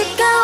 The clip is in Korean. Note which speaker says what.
Speaker 1: 아직까지